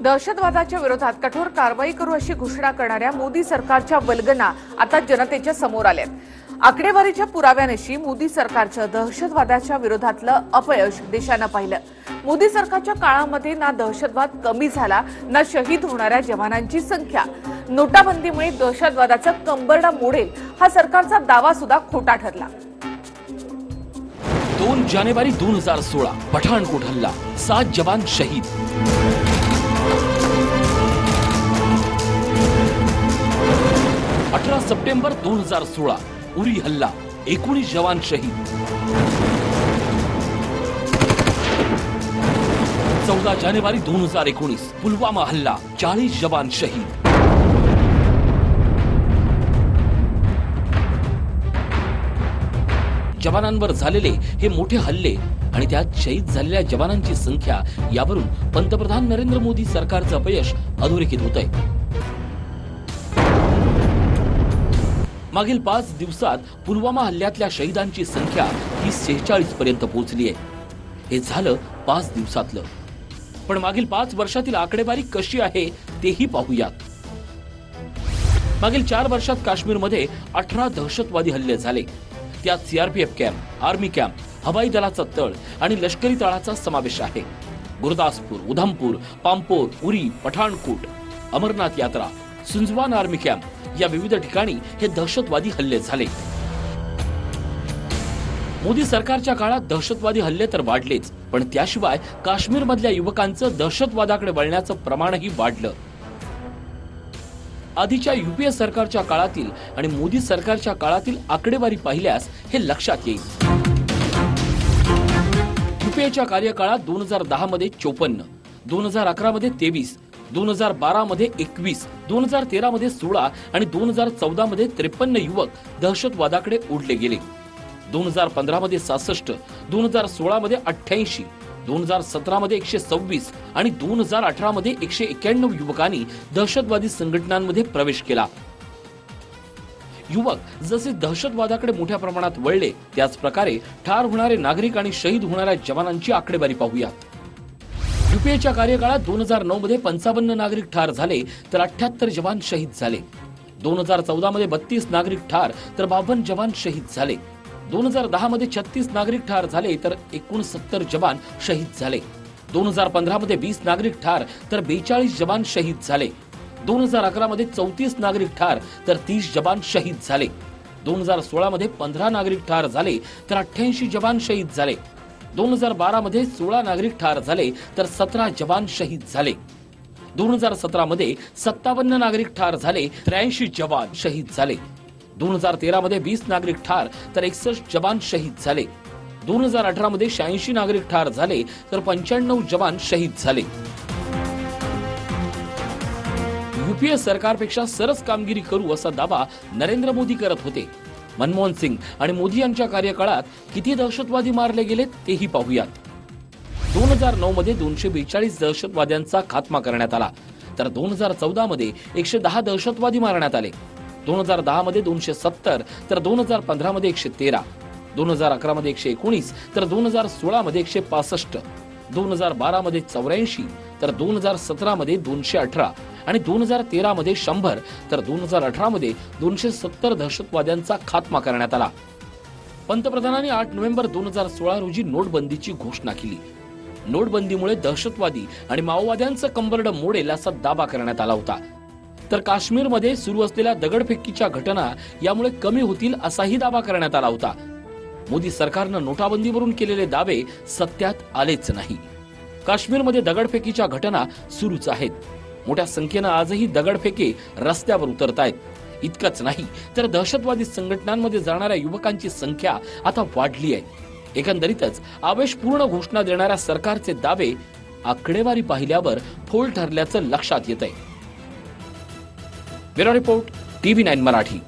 दहशतवादाच्या विरोधात कठोर कारवाई करू अशी घोषणा करणाऱ्या मोदी सरकारच्या वल्गना आता जनतेच्या समोर आल्यात. आकडेवारीच्या पुराव्यानिशी मोदी सरकारचं दहशतवादाच्या विरोधातलं अपयश देशानं पाहिलं. मोदी सरकारच्या काळामध्ये ना दहशतवाद कमी झाला ना शहीद होणाऱ्या जवानांची संख्या. नोटाबंदीमुळे दहशतवादाचं कंबरडा मोडेल हा सरकारचा दावा सुद्धा खोटा ठरला. दोन जानेवारी दोन हजार सोळा पठाणकोट हल्ला सात जवान शहीद. अठरा सप्टेंबर दोन हजार सोळा उरी हल्ला एकोणीस जवान शहीद. चौदा जानेवारी दोन हजार एकोणीस पुलवामा हल्ला चाळीस जवान शहीद. जवानांवर झालेले हे मोठे हल्ले आणि त्यात शहीद झालेल्या जवानांची संख्या यावरून पंतप्रधान नरेंद्र मोदी सरकारचं अपयश अधोरेखित होत आहे मागील पाच दिवसात पुलवामा हल्ल्यातल्या शहीदांची संख्या ही सेहेचाळीस पर्यंत पोहोचली आहे. हे झालं पाच दिवसातलं. पण मागील पाच वर्षातील आकडेवारी कशी आहे तेही पाहूयात. मागील चार वर्षात काश्मीरमध्ये अठरा दहशतवादी हल्ले झाले. त्यात सीआरपीएफ कॅम्प आर्मी कॅम्प हवाई दलाचा तळ आणि लष्करी तळाचा समावेश आहे. गुरदासपूर उधमपूर पामपोर उरी पठाणकोट अमरनाथ यात्रा सुंजवान आर्मी कॅम्प या विविध ठिकाणी हे दहशतवादी हल्ले झाले. मोदी सरकारच्या काळात दहशतवादी हल्ले तर वाढलेच पण त्याशिवाय काश्मीरमधल्या युवकांचं दहशतवादाकडे वळण्याचं प्रमाणही वाढलं. आधीच्या युपीए सरकारच्या काळातील आणि मोदी सरकारच्या काळातील आकडेवारी पाहिल्यास हे लक्षात येईल. युपीएच्या कार्यकाळात दोन हजार दहा मध्ये चोपन्न दोन हजार अकरा मध्ये तेवीस दोन हजार बारा मध्ये एकवीस दोन हजार तेरा मध्ये सोळा आणि दोन हजार चौदा मध्ये त्रेपन्न युवक दहशतवादाकडे ओढले गेले. दोन हजार पंधरा मध्ये सहासष्ट दोन हजार सोळा मध्ये अठ्ठ्याऐंशी दोन हजार सतरा मध्ये एकशे सव्वीस आणि दोन हजार अठरा मध्ये एकशे एक्क्याण्णव युवकांनी दहशतवादी संघटनांमध्ये प्रवेश केला. युवक जसे दहशतवादाकडे मोठ्या प्रमाणात वळले त्याच प्रकारे ठार होणारे नागरिक आणि शहीद होणाऱ्या जवानांची आकडेवारी पाहूयात युपीएच्या कार्यकाळात दोन हजार नऊ मध्ये पंचावन्न नागरिक ठार झाले तर अठ्याहत्तर जवान शहीद झाले. दोन हजार चौदा मध्ये बत्तीस नागरिक ठार तर बावन्न जवान शहीद झाले. दोन हजार दहा मध्ये छत्तीस नागरिक ठार झाले तर एकोणसत्तर जवान शहीद झाले. दोन हजार पंधरा मध्ये वीस नागरिक ठार तर बेचाळीस जवान शहीद झाले. दोन हजार अकरा मध्ये चौतीस नागरिक ठार तर तीस जवान शहीद झाले. दोन हजार सोळा मध्ये पंधरा नागरिक ठार झाले तर अठ्ठ्याऐंशी जवान शहीद झाले. दोन हजार बारा मध्ये सोळा नागरिक ठार झाले तर सतरा जवान शहीद झाले. दोन हजार सतरा मध्ये सत्तावन्न नागरिक ठार झाले त्र्याऐंशी जवान शहीद झाले. दोन हजार तेरा मध्ये वीस नागरिक ठार तर एकसष्ट जवान शहीद झाले. दोन हजार अठरा मध्ये शहाऐंशी नागरिक ठार झाले तर पंच्याण्णव जवान शहीद झाले. युपीए सरकारपेक्षा सरस कामगिरी करू असा दावा नरेंद्र मोदी करत होते. मनमोहन सिंग आणि मोदी यांच्या कार्यकाळात किती दहशतवादी मारले गेलेत तेही पाहूयात. दोन हजार नऊ मध्ये दोनशे बेचाळीस दहशतवाद्यांचा खात्मा करण्यात आला. तर दोन हजार चौदा मध्ये एकशे दहा दहशतवादी मारण्यात आले. दोन हजार दहा मध्ये दोनशे सत्तर तर दोन हजार पंधरा मध्ये एकशे तेरा. दोन हजार अकरा मध्ये एकशे एकोणीस तर दोन हजार सोळा मध्ये एकशे पासष्ट. दोन हजार बारा मध्ये चौऱ्याऐंशी तर दोन हजार सतरा मध्ये दोनशे अठरा. आणि दोन हजार तेरामध्ये शंभर तर दोन हजार अठरामध्ये दोनशे सत्तर दहशतवाद्यांचा खात्मा करण्यात आला. पंतप्रधानांनी आठ नोव्हेंबर दोन हजार सोळा रोजी नोटबंदीची घोषणा केली. नोटबंदीमुळे दहशतवादी आणि माओवाद्यांचं कंबरड मोडेल असा दावा करण्यात आला होता. तर काश्मीरमध्ये सुरू असलेल्या दगडफेकीच्या घटना यामुळे कमी होतील असाही दावा करण्यात आला होता. मोदी सरकारनं नोटाबंदीवरून केलेले दावे सत्यात आलेच नाही. काश्मीरमध्ये दगडफेकीच्या घटना सुरूच आहेत. मोठ्या संख्येनं आजही दगडफेके रस्त्यावर उतरत आहेत इतकंच नाही तर दहशतवादी संघटनांमध्ये जाणाऱ्या युवकांची संख्या आता वाढली आहे. एकंदरीतच आवेशपूर्ण घोषणा देणाऱ्या सरकारचे दावे आकडेवारी पाहिल्यावर फोल ठरल्याचं लक्षात येत आहे bureau report TV nine Marathi.